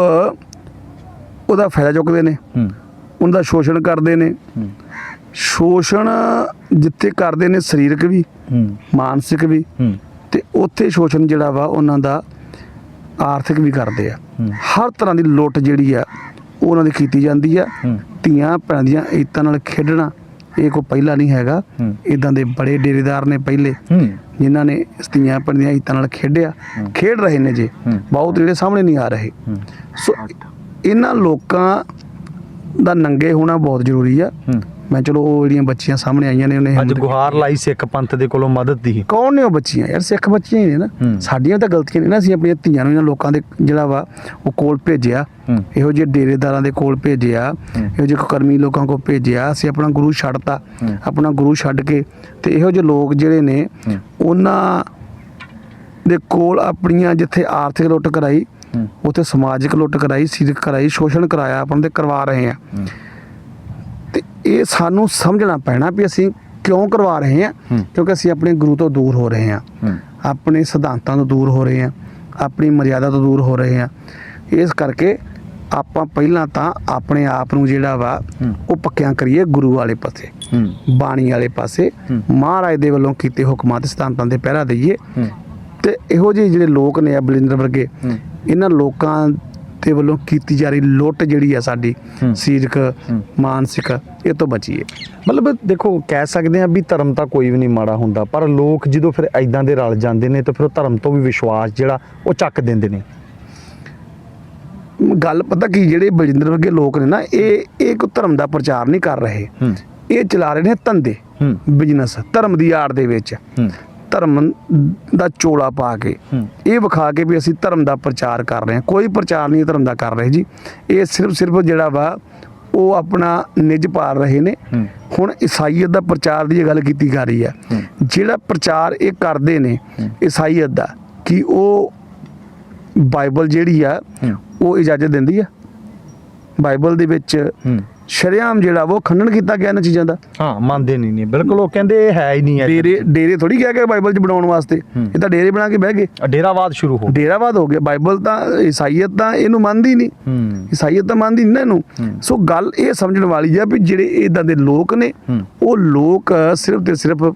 ਉਹਦਾ ਫਾਇਦਾ ਚੁੱਕਦੇ ਨੇ। ਹੂੰ। ਉਹਦਾ ਸ਼ੋਸ਼ਣ ਕਰਦੇ ਨੇ। ਹੂੰ। ਸ਼ੋਸ਼ਣ ਜਿੱਥੇ ਕਰਦੇ ਨੇ ਸਰੀਰਕ ਵੀ ਹੂੰ। ਮਾਨਸਿਕ ਵੀ। ਹੂੰ। ਤੇ ਉੱਥੇ ਸ਼ੋਸ਼ਣ ਜਿਹੜਾ ਵਾ ਉਹਨਾਂ ਦਾ ਆਰਥਿਕ ਵੀ ਕਰਦੇ ਆ। ਹੂੰ। ਹਰ ਤਰ੍ਹਾਂ ਦੀ ਲੁੱਟ ਜਿਹੜੀ ਆ ਉਹ ਉਹਨਾਂ ਦੀ ਕੀਤੀ ਜਾਂਦੀ ਆ। ਧੀਆਂ ਭੈਣਾਂ ਦੀਆਂ ਇੱਤਾਂ ਨਾਲ ਖੇਡਣਾ ਇਹ ਕੋਈ ਪਹਿਲਾ ਨਹੀਂ ਹੈਗਾ। ਇਦਾਂ ਦੇ ਬੜੇ ਡੇਰੇਦਾਰ ਨੇ ਪਹਿਲੇ ਜਿਨ੍ਹਾਂ ਨੇ ਧੀਆਂ ਭੈਣਾਂ ਦੀਆਂ ਇੱਤਾਂ ਨਾਲ ਖੇਡਿਆ। ਖੇਡ ਰਹੇ ਨੇ ਜੇ। ਬਹੁਤ ਜਿਹੜੇ ਸਾਹਮਣੇ ਨਹੀਂ ਆ ਰਹੇ। ਸੋ ਇਹਨਾਂ ਲੋਕਾਂ ਦਾ ਨੰਗੇ ਹੋਣਾ ਬਹੁਤ ਜ਼ਰੂਰੀ ਆ। ਮੈਂ ਚਲੋ ਉਹ ਜਿਹੜੀਆਂ ਬੱਚੀਆਂ ਸਾਹਮਣੇ ਆਈਆਂ ਨੇ ਉਹਨੇ ਅੱਜ ਹਿੰਮਤ ਗੁਹਾਰ ਲਾਈ ਸਿੱਖ ਪੰਥ ਦੇ ਕੋਲੋਂ ਮਦਦ ਦੀ ਕੌਣ ਨੇ ਉਹ ਬੱਚੀਆਂ ਯਾਰ ਸਿੱਖ ਬੱਚੀਆਂ ਹੀ ਨੇ ਨਾ ਹੂੰ। ਸਾਡੀਆਂ ਤਾਂ ਗਲਤੀਆਂ ਨੇ ਨਾ ਅਸੀਂ ਆਪਣੀਆਂ ਧੀਆਂ ਨੂੰ ਇਹਨਾਂ ਲੋਕਾਂ ਦੇ ਜਿਹੜਾ ਵਾ ਉਹ ਕੋਲ ਭੇਜਿਆ ਹੂੰ। ਇਹੋ ਜਿਹੇ ਡੇਰੇਦਾਰਾਂ ਦੇ ਕੋਲ ਭੇਜਿਆ ਇਹੋ ਜਿਹੇ ਕਰਮੀ ਲੋਕਾਂ ਕੋਲ ਭੇਜਿਆ ਅਸੀਂ ਆਪਣਾ ਗੁਰੂ ਛੱਡਤਾ ਹੂੰ। ਆਪਣਾ ਗੁਰੂ ਛੱਡ ਕੇ ਤੇ ਇਹੋ ਜਿਹੇ ਲੋਕ ਜਿਹੜੇ ਨੇ ਹੂੰ। ਉਹਨਾਂ ਦੇ ਕੋਲ ਆਪਣੀਆਂ ਜਿੱਥੇ ਆਰਥਿਕ ਲੁੱਟ ਕਰਾਈ ਹੂੰ। ਉੱਥੇ ਸਮਾਜਿਕ ਲੁੱਟ ਕਰਾਈ ਸਿਰਕ ਕਰਾਈ ਸ਼ੋਸ਼ਣ ਕਰਾਇਆ ਆਪਾਂ ਤੇ ਕਰਵਾ ਰਹੇ ਆ ਹੂੰ। ਇਹ ਸਾਨੂੰ ਸਮਝਣਾ ਪੈਣਾ ਵੀ ਅਸੀਂ ਕਿਉਂ ਕਰਵਾ ਰਹੇ ਹਾਂ। ਕਿਉਂਕਿ ਅਸੀਂ ਆਪਣੇ ਗੁਰੂ ਤੋਂ ਦੂਰ ਹੋ ਰਹੇ ਹਾਂ ਆਪਣੇ ਸਿਧਾਂਤਾਂ ਤੋਂ ਦੂਰ ਹੋ ਰਹੇ ਹਾਂ ਆਪਣੀ ਮਰਿਆਦਾ ਤੋਂ ਦੂਰ ਹੋ ਰਹੇ ਹਾਂ ਇਸ ਕਰਕੇ ਆਪਾਂ ਪਹਿਲਾਂ ਤਾਂ ਆਪਣੇ ਆਪ ਨੂੰ ਜਿਹੜਾ ਵਾ। ਉਹ ਪੱਕਿਆਂ ਕਰੀਏ ਗੁਰੂ ਵਾਲੇ ਪਾਸੇ ਬਾਣੀ ਵਾਲੇ ਪਾਸੇ। ਮਹਾਰਾਜ ਦੇ ਵੱਲੋਂ ਕੀਤੇ ਹੁਕਮਾਂ ਤੇ ਸਿਧਾਂਤਾਂ ਦੇ ਪਹਿਰਾ ਦਈਏ ਤੇ ਇਹੋ ਜਿਹੇ ਜਿਹੜੇ ਲੋਕ ਨੇ ਆ ਬਲਿੰਦਰ ਵਰਗੇ। ਇਹਨਾਂ ਲੋਕਾਂ ਦੇ ਵੱਲੋਂ ਕੀਤੀ ਜਾ ਰਹੀ ਲੁੱਟ ਜਿਹੜੀ ਆ ਸਾਡੀ। ਸਰੀਰਕ। ਮਾਨਸਿਕ ਇਹ ਤੋਂ ਬਚੀਏ। ਮਤਲਬ ਦੇਖੋ ਕਹਿ ਸਕਦੇ ਆ ਵੀ ਧਰਮ ਤਾਂ ਕੋਈ ਵੀ ਨਹੀਂ ਮਾੜਾ ਹੁੰਦਾ ਪਰ ਲੋਕ ਜਦੋਂ ਫਿਰ ਐਦਾਂ ਦੇ ਰਲ ਜਾਂਦੇ ਨੇ ਤਾਂ ਫਿਰ ਉਹ ਧਰਮ ਤੋਂ ਵੀ ਵਿਸ਼ਵਾਸ ਜਿਹੜਾ ਉਹ ਚੱਕ ਦਿੰਦੇ ਨੇ। ਗੱਲ ਪਤਾ ਕੀ ਜਿਹੜੇ ਬਲਿੰਦਰ ਵਰਗੇ ਲੋਕ ਨੇ ਨਾ ਇਹ ਇਹ ਕੋਈ ਧਰਮ ਦਾ ਪ੍ਰਚਾਰ ਨਹੀਂ ਕਰ ਰਹੇ। ਇਹ ਚਲਾ ਰਹੇ ਨੇ ਧੰਦੇ ਬਿਜ਼ਨਸ ਧਰਮ ਦੀ ਆੜ ਦੇ ਵਿੱਚ। ਧਰਮ ਦਾ ਚੋਲਾ ਪਾ ਕੇ। ਇਹ ਵਿਖਾ ਕੇ ਵੀ ਅਸੀਂ ਧਰਮ ਦਾ ਪ੍ਰਚਾਰ ਕਰ ਰਹੇ ਹਾਂ ਕੋਈ ਪ੍ਰਚਾਰ ਨਹੀਂ ਧਰਮ ਦਾ ਕਰ ਰਹੇ ਜੀ ਇਹ ਸਿਰਫ ਸਿਰਫ ਜਿਹੜਾ ਵਾ ਉਹ ਆਪਣਾ ਨਿਜ ਪਾਲ ਰਹੇ ਨੇ। ਹੁਣ ਈਸਾਈਅਤ ਦਾ ਪ੍ਰਚਾਰ ਦੀ ਇਹ ਗੱਲ ਕੀਤੀ ਜਾ ਰਹੀ ਹੈ। ਜਿਹੜਾ ਪ੍ਰਚਾਰ ਇਹ ਕਰਦੇ ਨੇ। ਈਸਾਈਅਤ ਦਾ ਕਿ ਉਹ ਬਾਈਬਲ ਜਿਹੜੀ ਆ। ਉਹ ਇਜਾਜ਼ਤ ਦਿੰਦੀ ਆ ਬਾਈਬਲ ਦੇ ਵਿੱਚ ਸ਼ਰੇਆਮ ਜਿਹੜਾ ਉਹ ਖੰਡਨ ਕੀਤਾ ਗਿਆ ਇਹਨਾਂ ਚੀਜ਼ਾਂ ਦਾ। ਹਾਂ ਮੰਨਦੇ ਨਹੀਂ ਨੇ ਬਿਲਕੁਲ ਉਹ ਕਹਿੰਦੇ ਇਹ ਹੈ ਹੀ ਨਹੀਂ ਹੈ। ਡੇਰੇ ਡੇਰੇ ਥੋੜੀ ਕਹਿ ਕੇ ਬਾਈਬਲ 'ਚ ਬਣਾਉਣ ਵਾਸਤੇ। ਇਹ ਤਾਂ ਡੇਰੇ ਬਣਾ ਕੇ ਬਹਿ ਗਏ। ਡੇਰਾਵਾਦ ਸ਼ੁਰੂ ਹੋ ਗਿਆ ਡੇਰਾਵਾਦ ਹੋ ਗਿਆ। ਬਾਈਬਲ ਤਾਂ ਈਸਾਈਅਤ ਤਾਂ ਇਹਨੂੰ ਮੰਨਦੀ ਨਹੀਂ। ਈਸਾਈਅਤ ਤਾਂ ਮੰਨਦੀ ਨਹੀਂ ਇਹਨੂੰ। ਸੋ ਗੱਲ ਇਹ ਸਮਝਣ ਵਾਲੀ ਆ ਵੀ ਜਿਹੜੇ ਇਦਾਂ ਦੇ ਲੋਕ ਨੇ। ਉਹ ਲੋਕ ਸਿਰਫ ਤੇ ਸਿਰਫ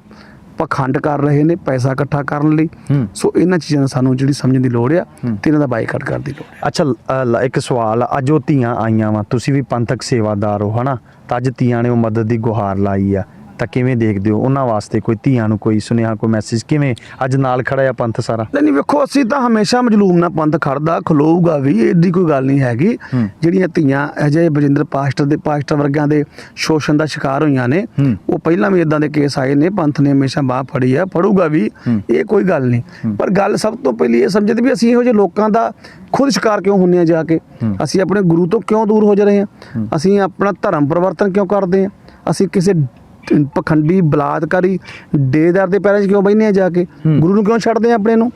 ਪਖੰਡ ਕਰ ਰਹੇ ਨੇ ਪੈਸਾ ਇਕੱਠਾ ਕਰਨ ਲਈ। ਸੋ ਇਹਨਾਂ ਚੀਜ਼ਾਂ ਦਾ ਸਾਨੂੰ ਜਿਹੜੀ ਸਮਝਣ ਦੀ ਲੋੜ ਆ। ਤੇ ਇਹਨਾਂ ਦਾ ਬਾਈਕਾਟ ਕਰਨ ਦੀ ਲੋੜ ਅੱਛਾ ਇੱਕ ਸਵਾਲ ਆ, ਅੱਜ ਉਹ ਧੀਆਂ ਆਈਆਂ ਵਾ। ਤੁਸੀਂ ਵੀ ਪੰਥਕ ਸੇਵਾਦਾਰ ਹੋ ਹਨਾ? ਤਾਂ ਅੱਜ ਧੀਆਂ ਨੇ ਉਹ ਮਦਦ ਦੀ ਗੁਹਾਰ ਲਾਈ ਆ। ਤਾਂ ਕਿਵੇਂ ਦੇਖਦੇ ਹੋ? ਉਹਨਾਂ ਵਾਸਤੇ ਕੋਈ ਧੀਆਂ ਨੂੰ ਕੋਈ ਸੁਨੇਹਾ ਕੋਈ ਮੈਸੇਜ ਕਿਵੇਂ ਅੱਜ ਨਾਲ ਖੜਾ ਆ ਪੰਥ ਸਾਰਾ? ਨਹੀਂ ਨਹੀਂ ਵੇਖੋ ਅਸੀਂ ਤਾਂ ਹਮੇਸ਼ਾ ਮਜਲੂਮ ਨਾਲ ਪੰਥ ਖੜਦਾ ਖਲੋਊਗਾ ਵੀ ਏਡੀ ਕੋਈ ਗੱਲ ਨਹੀਂ ਹੈਗੀ। ਜਿਹੜੀਆਂ ਧੀਆਂ ਅਜੇ ਬਜਿੰਦਰ ਪਾਸਟਰ ਦੇ ਪਾਸਟਰ ਵਰਗਿਆਂ ਦੇ ਸ਼ੋਸ਼ਣ ਦਾ ਸ਼ਿਕਾਰ ਹੋਈਆਂ ਨੇ। ਉਹ ਪਹਿਲਾਂ ਵੀ ਇਦਾਂ ਦੇ ਕੇਸ ਆਏ ਨੇ ਪੰਥ ਨੇ ਹਮੇਸ਼ਾ ਬਾਹ ਫੜੀ ਆ ਫੜੂਗਾ ਵੀ। ਇਹ ਕੋਈ ਗੱਲ ਨਹੀਂ। ਪਰ ਗੱਲ ਸਭ ਤੋਂ ਪਹਿਲੀ ਇਹ ਸਮਝਦੇ ਵੀ ਅਸੀਂ ਇਹੋ ਜਿਹੇ ਲੋਕਾਂ ਦਾ ਖੁਦ ਸ਼ਿਕਾਰ ਕਿਉਂ ਹੁੰਨੇ ਆ ਜਾ ਕੇ। ਅਸੀਂ ਆਪਣੇ ਗੁਰੂ ਤੋਂ ਕਿਉਂ ਦੂਰ ਹੋ ਜਾ ਰਹੇ ਹਾਂ। ਅਸੀਂ ਆਪਣਾ ਧਰਮ ਪਰਿਵਰਤਨ ਕਿਉਂ ਕਰਦੇ ਹਾਂ? ਅਸੀਂ ਕਿਸੇ ਪਖੰਡੀ ਬਲਾਤਕਾਰੀ ਡੇਦਾਰ ਦੇ ਪੈਰਾਂ 'ਚ ਕਿਉਂ ਬੈਠਨੇ ਆ ਜਾ ਕੇ। ਗੁਰੂ ਨੂੰ ਕਿਉਂ ਛੱਡਦੇ ਆ ਆਪਣੇ ਨੂੰ?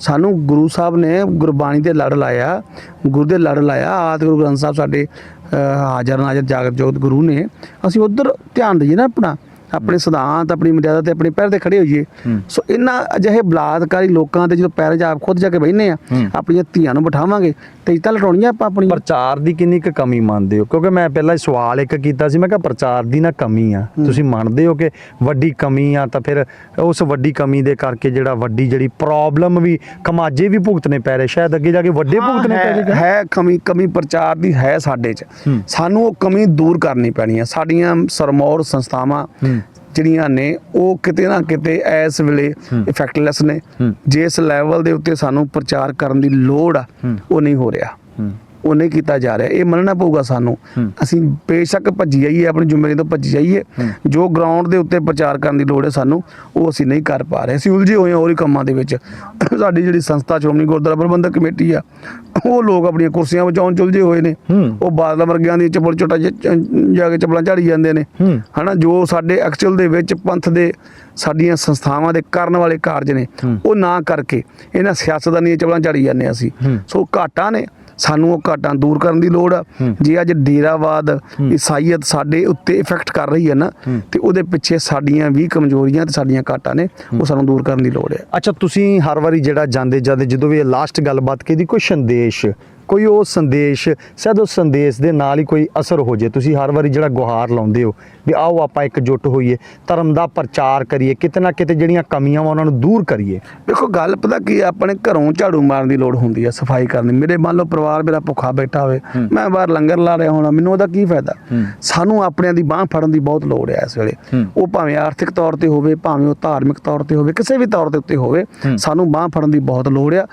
ਸਾਨੂੰ ਗੁਰੂ ਸਾਹਿਬ ਨੇ ਗੁਰਬਾਣੀ ਦੇ ਲੜ ਲਾਇਆ ਗੁਰੂ ਦੇ ਲੜ ਲਾਇਆ। ਆਦ ਗੁਰੂ ਗ੍ਰੰਥ ਸਾਹਿਬ ਸਾਡੇ ਹਾਜ਼ਰ ਨਾਜ਼ਰ ਜਾਗਤ ਜੋਤ ਗੁਰੂ ਨੇ। ਅਸੀਂ ਉਧਰ ਧਿਆਨ ਦਈਏ ਨਾ ਆਪਣਾ। ਆਪਣੇ ਸਿਧਾਂਤ ਆਪਣੀ ਮਰਿਆਦਾ ਤੇ ਆਪਣੇ ਪੈਰ ਤੇ ਖੜੇ ਹੋਈਏ। ਸੋ ਇਹਨਾਂ ਅਜਿਹੇ ਬਲਾਤਕਾਰੀ ਲੋਕਾਂ ਦੇ ਜਦੋਂ ਪੈਰ ਆਪ ਖੁਦ ਜਾ ਕੇ ਬਹਿਨੇ ਆ। ਆਪਣੀਆਂ ਧੀਆਂ ਨੂੰ ਬਿਠਾਵਾਂਗੇ ਤੇ ਇੱਜ਼ਤਾਂ ਲਟਾਉਣੀਆਂ ਆਪਾਂ ਆਪਣੀ ਪ੍ਰਚਾਰ ਦੀ ਕਿੰਨੀ ਕੁ ਕਮੀ ਮੰਨਦੇ ਹੋ ਕਿਉਂਕਿ ਮੈਂ ਪਹਿਲਾਂ ਸਵਾਲ ਇੱਕ ਕੀਤਾ ਸੀ ਮੈਂ ਕਿਹਾ ਪ੍ਰਚਾਰ ਦੀ ਨਾ ਕਮੀ ਆ ਤੁਸੀਂ ਮੰਨਦੇ ਹੋ ਕਿ ਵੱਡੀ ਕਮੀ ਆ ਤਾਂ ਫਿਰ ਉਸ ਵੱਡੀ ਕਮੀ ਦੇ ਕਰਕੇ ਜਿਹੜਾ ਵੱਡੀ ਜਿਹੜੀ ਪ੍ਰੋਬਲਮ ਵੀ ਕਮਾਜੇ ਵੀ ਭੁਗਤਨੇ ਪੈ ਰਹੇ ਸ਼ਾਇਦ ਅੱਗੇ ਜਾ ਕੇ ਵੱਡੇ ਭੁਗਤਨੇ ਪੈ ਹੈ- ਜਾਏਗਾ ਹੈ ਕਮੀ ਕਮੀ ਪ੍ਰਚਾਰ ਦੀ ਹੈ ਸਾਡੇ 'ਚ। ਸਾਨੂੰ ਉਹ ਕਮੀ ਦੂਰ ਕਰਨੀ ਪੈਣੀ ਹੈ ਸਾਡੀਆਂ ਸਰਮੌਰ ਸੰਸਥਾਵਾਂ। ਜਿਹੜੀਆਂ ਨੇ ਉਹ ਕਿਤੇ ਨਾ ਕਿਤੇ ਇਸ ਵੇਲੇ। ਇਫੈਕਟਲੈਸ ਨੇ। ਜਿਸ ਲੈਵਲ ਦੇ ਉੱਤੇ ਸਾਨੂੰ ਪ੍ਰਚਾਰ ਕਰਨ ਦੀ ਲੋੜ ਆ। ਉਹ ਨਹੀਂ ਹੋ ਰਿਹਾ ਉਹ ਨਹੀਂ ਕੀਤਾ ਜਾ ਰਿਹਾ ਇਹ ਮੰਨਣਾ ਪਊਗਾ ਸਾਨੂੰ। ਅਸੀਂ ਬੇਸ਼ੱਕ ਭੱਜੀ ਜਾਈਏ ਆਪਣੀ ਜ਼ਿੰਮੇਵਾਰੀ ਤੋਂ ਭੱਜੀ ਜਾਈਏ। ਜੋ ਗਰਾਊਂਡ ਦੇ ਉੱਤੇ ਪ੍ਰਚਾਰ ਕਰਨ ਦੀ ਲੋੜ ਹੈ ਸਾਨੂੰ ਉਹ ਅਸੀਂ ਨਹੀਂ ਕਰ ਪਾ ਰਹੇ ਅਸੀਂ ਉਲਝੇ ਹੋਏ ਹਾਂ ਹੋਰ ਹੀ ਕੰਮਾਂ ਦੇ ਵਿੱਚ ਸਾਡੀ ਜਿਹੜੀ ਸੰਸਥਾ ਸ਼੍ਰੋਮਣੀ ਗੁਰਦੁਆਰਾ ਪ੍ਰਬੰਧਕ ਕਮੇਟੀ ਆ ਉਹ ਲੋਕ ਆਪਣੀਆਂ ਕੁਰਸੀਆਂ ਬਚਾਉਣ ਚੁਲਝੇ ਹੋਏ ਨੇ। ਉਹ ਬਾਦਲ ਵਰਗਿਆਂ ਦੀ ਚੱਪਲ ਝੋਟਾ ਜ- ਕੇ ਚੱਪਲਾਂ ਝਾੜੀ ਜਾਂਦੇ ਨੇ। ਹਨਾ ਜੋ ਸਾਡੇ ਐਕਚੁਅਲ ਦੇ ਵਿੱਚ ਪੰਥ ਦੇ ਸਾਡੀਆਂ ਸੰਸਥਾਵਾਂ ਦੇ ਕਰਨ ਵਾਲੇ ਕਾਰਜ ਨੇ। ਉਹ ਨਾ ਕਰਕੇ ਇਹਨਾਂ ਸਿਆਸਤਦਾਨਾਂ ਦੀਆਂ ਚੱਪਲਾਂ ਝਾੜੀ ਜਾਂਦੇ ਅਸੀਂ। ਸੋ ਘਾਟਾਂ ਨੇ ਸਾਨੂੰ ਉਹ ਘਾਟਾਂ ਦੂਰ ਕਰਨ ਦੀ ਲੋੜ ਆ। ਜੇ ਅੱਜ ਡੇਰਾਵਾਦ ਈਸਾਈਅਤ ਸਾਡੇ ਉੱਤੇ ਇਫੈਕਟ ਕਰ ਰਹੀ ਹੈ ਨਾ। ਤੇ ਉਹਦੇ ਪਿੱਛੇ ਸਾਡੀਆਂ ਵੀ ਕਮਜ਼ੋਰੀਆਂ ਤੇ ਸਾਡੀਆਂ ਘਾਟਾਂ ਨੇ ਉਹ ਸਾਨੂੰ ਦੂਰ ਕਰਨ ਦੀ ਲੋੜ ਹੈ ਅੱਛਾ ਤੁਸੀਂ ਹਰ ਵਾਰੀ ਜਿਹੜਾ ਜਾਂਦੇ ਜਾਂਦੇ ਜਦੋਂ ਵੀ ਇਹ ਲਾਸਟ ਗੱਲਬਾਤ ਕੀਤੀ ਕੋਈ ਸੰਦੇਸ਼ ਕੋਈ ਉਹ ਸੰਦੇਸ਼ ਸ਼ਾਇਦ ਉਸ ਸੰਦੇਸ਼ ਦੇ ਨਾਲ ਹੀ ਕੋਈ ਅਸਰ ਹੋ ਜੇ ਤੁਸੀਂ ਹਰ ਵਾਰੀ ਜਿਹੜਾ ਗੁਹਾਰ ਲਾਉਂਦੇ ਹੋ ਵੀ ਆਓ ਆਪਾਂ ਇਕਜੁੱਟ ਹੋਈਏ ਧਰਮ ਦਾ ਪ੍ਰਚਾਰ ਕਰੀਏ ਕਿਤੇ ਨਾ ਕਿਤੇ ਜਿਹੜੀਆਂ ਕਮੀਆਂ ਵਾ ਉਹਨਾਂ ਨੂੰ ਦੂਰ ਕਰੀਏ ਦੇਖੋ ਗੱਲ ਪਤਾ ਕੀ ਆਪਣੇ ਘਰੋਂ ਝਾੜੂ ਮਾਰਨ ਦੀ ਲੋੜ ਹੁੰਦੀ ਹੈ ਸਫ਼ਾਈ ਕਰਨ ਦੀ ਮੇਰੇ ਮੰਨ ਲਓ ਪਰਿਵਾਰ ਮੇਰਾ ਭੁੱਖਾ ਬੈਠਾ ਹੋਵੇ। ਮੈਂ ਬਾਹਰ ਲੰਗਰ ਲਾ ਰਿਹਾ ਹੋਣਾ ਮੈਨੂੰ ਉਹਦਾ ਕੀ ਫਾਇਦਾ। ਸਾਨੂੰ ਆਪਣਿਆਂ ਦੀ ਬਾਹ ਫੜਨ ਦੀ ਬਹੁਤ ਲੋੜ ਹੈ ਇਸ ਵੇਲੇ। ਉਹ ਭਾਵੇਂ ਆਰਥਿਕ ਤੌਰ ਤੇ ਹੋਵੇ ਭਾਵੇਂ ਉਹ ਧਾਰਮਿਕ ਤੌਰ ਤੇ ਹੋਵੇ ਕਿਸੇ ਵੀ ਤੌਰ ਦੇ ਉੱਤੇ ਹੋਵੇ। ਸਾਨੂੰ ਬਾਹ ਫੜਨ ਦੀ ਬਹੁਤ ਲੋੜ ਆ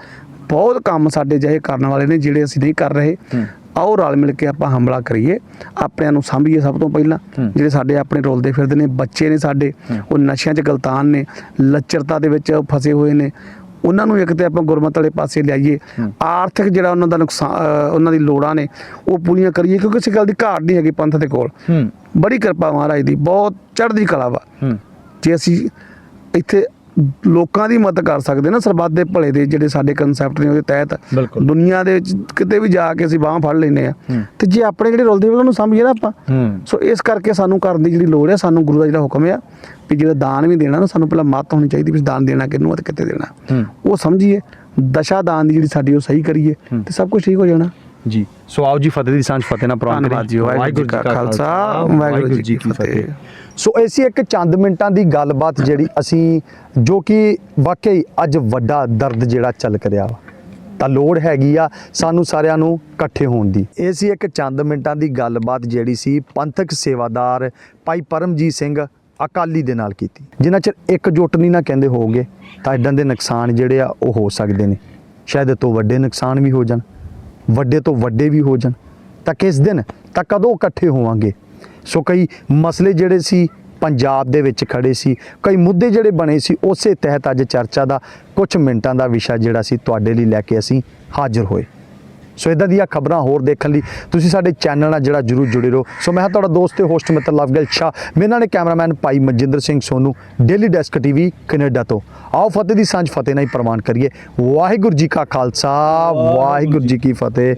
ਬਹੁਤ ਕੰਮ ਸਾਡੇ ਜਿਹੇ ਕਰਨ ਵਾਲੇ ਨੇ ਜਿਹੜੇ ਅਸੀਂ ਨਹੀਂ ਕਰ ਰਹੇ। ਆਓ ਰਲ ਮਿਲ ਕੇ ਆਪਾਂ ਹਮਲਾ ਕਰੀਏ। ਆਪਣਿਆਂ ਨੂੰ ਸਾਂਭੀਏ ਸਭ ਤੋਂ ਪਹਿਲਾਂ। ਜਿਹੜੇ ਸਾਡੇ ਆਪਣੇ ਰੋਲਦੇ ਫਿਰਦੇ ਨੇ ਬੱਚੇ ਨੇ ਸਾਡੇ। ਉਹ ਨਸ਼ਿਆਂ 'ਚ ਗਲਤਾਨ ਨੇ ਲੱਚਰਤਾ ਦੇ ਵਿੱਚ ਫਸੇ ਹੋਏ ਨੇ। ਉਹਨਾਂ ਨੂੰ ਇੱਕ ਤੇ ਆਪਾਂ ਗੁਰਮਤ ਵਾਲੇ ਪਾਸੇ ਲਿਆਈਏ। ਆਰਥਿਕ ਜਿਹੜਾ ਉਹਨਾਂ ਦਾ ਨੁਕਸਾਨ ਉਹਨਾਂ ਦੀ ਲੋੜਾਂ ਨੇ ਉਹ ਪੂਰੀਆਂ ਕਰੀਏ ਕਿਉਂਕਿ ਕਿਸੇ ਗੱਲ ਦੀ ਘਾਟ ਨਹੀਂ ਹੈਗੀ ਪੰਥ ਦੇ ਕੋਲ। ਬੜੀ ਕਿਰਪਾ ਮਹਾਰਾਜ ਦੀ ਬਹੁਤ ਚੜ੍ਹਦੀ ਕਲਾ ਵਾ। ਜੇ ਅਸੀਂ ਇੱਥੇ ਲੋਕਾਂ ਦੀ ਮਦਦ ਕਰ ਸਕਦੇ ਨਾ ਸਰਬੱਤ ਦੇ ਭਲੇ ਦੇ ਜਿਹੜੇ ਸਾਡੇ ਕਨਸੈਪਟ ਨੇ ਉਹਦੇ ਤਹਿਤ। ਦੁਨੀਆ ਦੇ ਵਿੱਚ ਕਿਤੇ ਵੀ ਜਾ ਕੇ ਅਸੀਂ ਬਾਹ ਫੜ ਲੈਨੇ ਆ। ਤੇ ਜੇ ਆਪਣੇ ਜਿਹੜੇ ਰੁਲਦੇ ਉਹਨਾਂ ਨੂੰ ਸਮਝੀਏ ਨਾ ਆਪਾਂ ਸੋ ਇਸ ਕਰਕੇ ਸਾਨੂੰ ਕਰਨ ਦੀ ਜਿਹੜੀ ਲੋੜ ਹੈ ਸਾਨੂੰ ਗੁਰੂ ਦਾ ਜਿਹੜਾ ਹੁਕਮ ਆ ਵੀ ਜਿਹੜਾ ਦਾਨ ਵੀ ਦੇਣਾ ਨਾ ਸਾਨੂੰ ਪਹਿਲਾਂ ਮੱਤ ਹੋਣੀ ਚਾਹੀਦੀ ਵੀ ਦਾਨ ਦੇਣਾ ਕਿਹਨੂੰ ਆ ਤੇ ਕਿੱਥੇ ਦੇਣਾ ਉਹ ਸਮਝੀਏ ਦਸ਼ਾ ਦਾਨ ਦੀ ਜਿਹੜੀ ਸਾਡੀ ਉਹ ਸਹੀ ਕਰੀਏ। ਤੇ ਸਭ ਕੁਝ ਠੀਕ ਹੋ ਜਾਣਾ ਜੀ। ਸੋ ਆਓ ਜੀ ਫਤਿਹ ਦੀ ਸਾਂਝ ਫਤਿਹ ਨਾਲ ਪ੍ਰਵਾਨ ਧੰਨਵਾਦ ਜੀ, ਵਾਹਿਗੁਰੂ ਜੀ ਕਾ ਖਾਲਸਾ, ਵਾਹਿਗੁਰੂ ਜੀ ਕੀ ਫਤਿਹ। ਸੋ ਐਸੀ ਇੱਕ ਚੰਦ ਮਿੰਟਾਂ ਦੀ ਗੱਲਬਾਤ ਜਿਹੜੀ ਅਸੀਂ ਜੋ ਕਿ ਵਾਕਈ ਅੱਜ ਵੱਡਾ ਦਰਦ ਜਿਹੜਾ ਚੱਲ ਕਰਿਆ ਵਾ। ਤਾਂ ਲੋੜ ਹੈਗੀ ਆ ਸਾਨੂੰ ਸਾਰਿਆਂ ਨੂੰ ਇਕੱਠੇ ਹੋਣ ਦੀ। ਇਹ ਸੀ ਇੱਕ ਚੰਦ ਮਿੰਟਾਂ ਦੀ ਗੱਲਬਾਤ ਜਿਹੜੀ ਸੀ ਪੰਥਕ ਸੇਵਾਦਾਰ ਭਾਈ ਪਰਮਜੀਤ ਸਿੰਘ ਅਕਾਲੀ ਦੇ ਨਾਲ ਕੀਤੀ। ਜਿੰਨਾ ਚਿਰ ਇੱਕ ਜੁੱਟ ਨਹੀਂ ਨਾ ਕਹਿੰਦੇ ਹੋਗੇ ਤਾਂ ਇਦਾਂ ਦੇ ਨੁਕਸਾਨ ਜਿਹੜੇ ਆ ਉਹ ਹੋ ਸਕਦੇ ਨੇ। ਸ਼ਾਇਦ ਤੋਂ ਵੱਡੇ ਨੁਕਸਾਨ ਵੀ ਹੋ ਜਾਣ। ਵੱਡੇ ਤੋਂ ਵੱਡੇ ਵੀ ਹੋ ਜਾਣ, ਤਾਂ ਕਿਸ ਦਿਨ? ਤਾਂ ਕਦੋਂ ਇਕੱਠੇ ਹੋਵਾਂਗੇ? ਸੋ ਕਈ ਮਸਲੇ ਜਿਹੜੇ ਸੀ, ਪੰਜਾਬ ਦੇ ਵਿੱਚ ਖੜੇ ਸੀ, ਕਈ ਮੁੱਦੇ ਜਿਹੜੇ ਬਣੇ ਸੀ, ਉਸੇ ਤਹਿਤ ਅੱਜ ਚਰਚਾ ਦਾ ਕੁਝ ਮਿੰਟਾਂ ਦਾ ਵਿਸ਼ਾ ਜਿਹੜਾ ਸੀ, ਤੁਹਾਡੇ ਲਈ ਲੈ ਕੇ ਅਸੀਂ ਹਾਜ਼ਰ ਹੋਏ। ਸੋ ਇਦਾਂ ਦੀਆਂ ਖਬਰਾਂ ਹੋਰ ਦੇਖਣ ਲਈ ਤੁਸੀਂ ਸਾਡੇ ਚੈਨਲ ਨਾਲ ਜਿਹੜਾ ਜਰੂਰ ਜੁੜੇ ਰਹੋ। ਸੋ ਮੈਂ ਹਾਂ ਤੁਹਾਡਾ ਦੋਸਤ ਤੇ ਹੋਸਟ ਮਿੱਤਰ ਲਵਗਲ ਸ਼ਾਹ। ਮੇਰੇ ਨਾਲ cameraman Bhai Manjinder Singh Sonu daily desk TV Canada ਤੋਂ। ਆਓ ਫਤਿਹ ਦੀ ਸਾਂਝ ਫਤਿਹ ਨਾਲ ਹੀ ਪ੍ਰਵਾਨ ਕਰੀਏ। ਵਾਹਿਗੁਰੂ ਜੀ ਕਾ ਖਾਲਸਾ, ਵਾਹਿਗੁਰੂ ਜੀ ਕੀ ਫਤਿਹ।